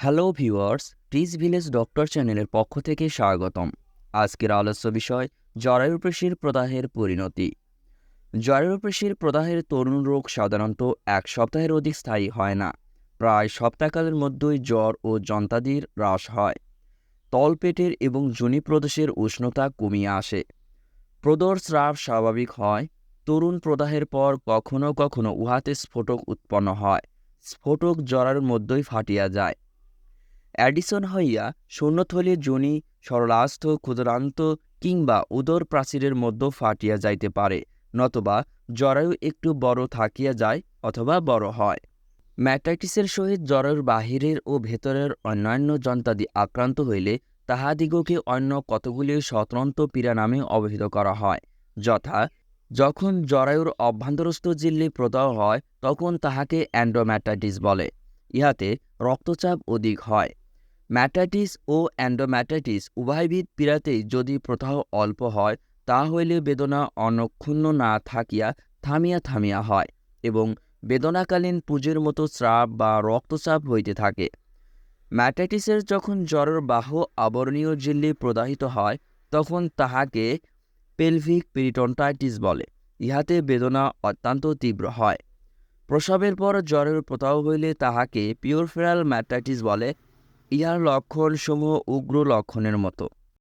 Hello viewers টিজ village doctor চ্যানেলের পক্ষ থেকে স্বাগতম। আজকের আলোচ্য বিষয় জরায়ুপ্রেশির প্রদাহের পরিণতি। জরায়ুপ্রেশির প্রদাহের তরুণ রোগ সাধারণত এক সপ্তাহের অধিক স্থায়ী হয় না। প্রায় সপ্তাহকালের মধ্যেই জ্বর ও যন্ত্রাদির হ্রাস হয়। তলপেটের এবং যোনি প্রদেশের উষ্ণতা কমিয়ে আসে। প্রদর স্রাব স্বাভাবিক হয়। তরুণ প্রদাহের পর কখনো কখনো উহাতে স্ফোটক উৎপন্ন হয়। স্ফোটক জরার মধ্যেই ফাটিয়া যায়। অ্যাডিসন হইয়া শূন্যথলির যোনি সরলাস্থ, ক্ষুদ্রান্ত কিংবা উদর প্রাচীরের মধ্যে ফাটিয়া যাইতে পারে, নতবা জরায়ু একটু বড় থাকিয়া যায় অথবা বড় হয়। ম্যাটাইটিসের সহিত জরায়ুর বাহিরের ও ভেতরের অন্যান্য যন্ত্রাদি আক্রান্ত হইলে তাহাদিগকে অন্য কতগুলি স্বতন্ত্র পীড়া নামে অবহিত করা হয়, যথা যখন জরায়ুর অভ্যন্তরস্থ জিল্লি প্রদাহ হয়, তখন তাহাকে অ্যান্ড্রোম্যাটাইটিস বলে। ইহাতে রক্তচাপ অধিক হয়। ম্যাটাইটিস ও অ্যান্ডোম্যাটাইটিস উভয়বিধ পীড়াতেই যদি প্রদাহ অল্প হয় তা হইলে বেদনা অনক্ষুণ্ণ না থাকিয়া থামিয়া থামিয়া হয় এবং বেদনাকালীন পুজোর মতো স্রাব বা রক্তচাপ হইতে থাকে। ম্যাটাইটিসের যখন জ্বরের বাহ আবরণীয় ঝিল্লি প্রদাহিত হয়, তখন তাহাকে পেলভিক পেরিটন্টাইটিস বলে। ইহাতে বেদনা অত্যন্ত তীব্র হয়। প্রসবের পর জ্বরের প্রতাহ হইলে তাহাকে পিওরফেরাল ম্যাটাইটিস বলে। ইহার লক্ষণসমূহ উগ্র লক্ষণের মতো।